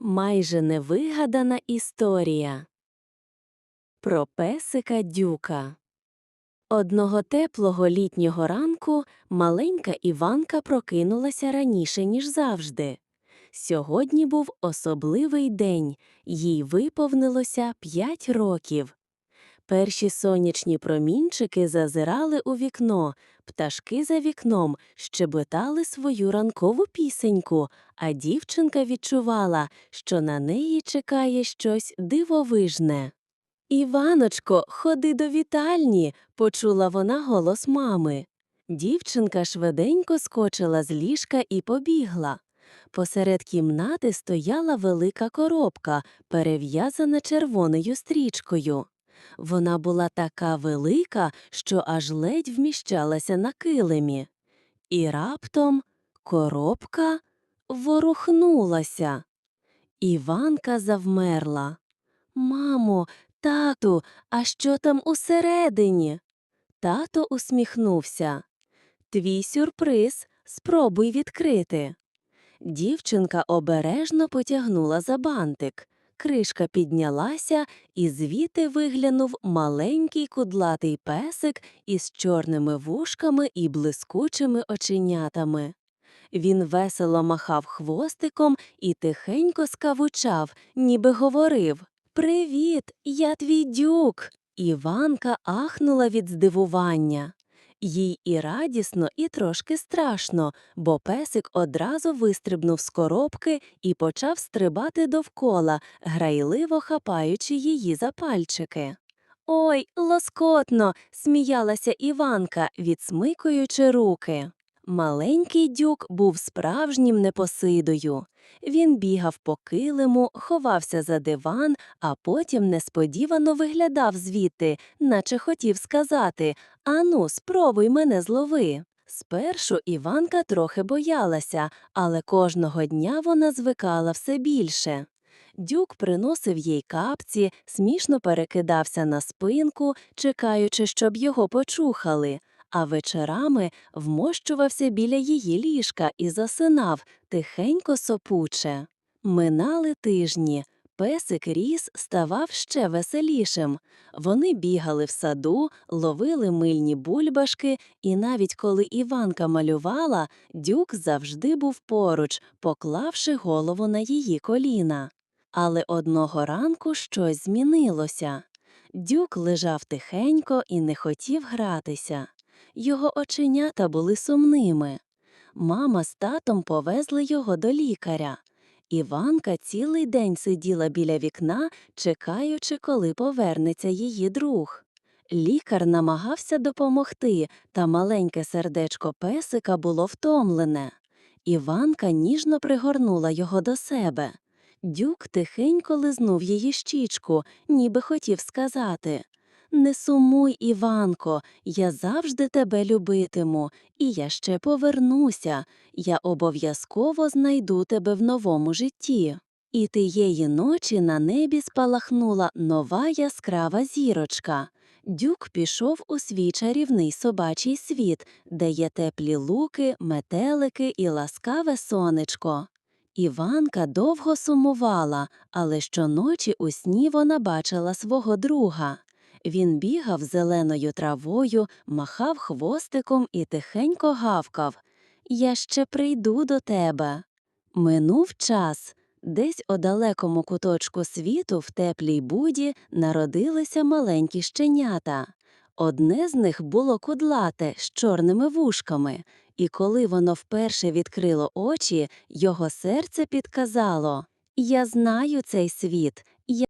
Майже невигадана історія про песика дюка. Одного теплого літнього ранку маленька Іванка прокинулася раніше, ніж завжди. Сьогодні був особливий день, їй виповнилося п'ять років. Перші сонячні промінчики зазирали у вікно, пташки за вікном щебетали свою ранкову пісеньку, а дівчинка відчувала, що на неї чекає щось дивовижне. Іваночко, ходи до вітальні, почула вона голос мами. Дівчинка швиденько скочила з ліжка і побігла. Посеред кімнати стояла велика коробка, перев'язана червоною стрічкою. Вона була така велика, що аж ледь вміщалася на килимі. І раптом коробка ворухнулася. Іванка завмерла. Мамо, тату, а що там усередині? Тато усміхнувся. Твій сюрприз, спробуй відкрити. Дівчинка обережно потягнула за бантик. Кришка піднялася, і звідти виглянув маленький кудлатий песик із чорними вушками і блискучими оченятами. Він весело махав хвостиком і тихенько скавучав, ніби говорив Привіт, я твій дюк. Іванка ахнула від здивування. Їй і радісно, і трошки страшно, бо песик одразу вистрибнув з коробки і почав стрибати довкола, грайливо хапаючи її за пальчики. Ой, лоскотно. сміялася Іванка, відсмикуючи руки. Маленький дюк був справжнім непосидою. Він бігав по килиму, ховався за диван, а потім несподівано виглядав звідти, наче хотів сказати Ану, спробуй мене злови. Спершу Іванка трохи боялася, але кожного дня вона звикала все більше. Дюк приносив їй капці, смішно перекидався на спинку, чекаючи, щоб його почухали, а вечорами вмощувався біля її ліжка і засинав, тихенько сопуче. Минали тижні. Песик ріс ставав ще веселішим. Вони бігали в саду, ловили мильні бульбашки, і навіть коли Іванка малювала, дюк завжди був поруч, поклавши голову на її коліна. Але одного ранку щось змінилося. Дюк лежав тихенько і не хотів гратися. Його оченята були сумними. Мама з татом повезли його до лікаря. Іванка цілий день сиділа біля вікна, чекаючи, коли повернеться її друг. Лікар намагався допомогти, та маленьке сердечко песика було втомлене. Іванка ніжно пригорнула його до себе. Дюк тихенько лизнув її щічку, ніби хотів сказати Не сумуй, Іванко, я завжди тебе любитиму, і я ще повернуся. Я обов'язково знайду тебе в новому житті. І тієї ночі на небі спалахнула нова яскрава зірочка. Дюк пішов у свій чарівний собачий світ, де є теплі луки, метелики і ласкаве сонечко. Іванка довго сумувала, але щоночі у сні вона бачила свого друга. Він бігав зеленою травою, махав хвостиком і тихенько гавкав Я ще прийду до тебе. Минув час. Десь у далекому куточку світу в теплій буді народилися маленькі щенята. Одне з них було кудлате з чорними вушками, і коли воно вперше відкрило очі, його серце підказало Я знаю цей світ,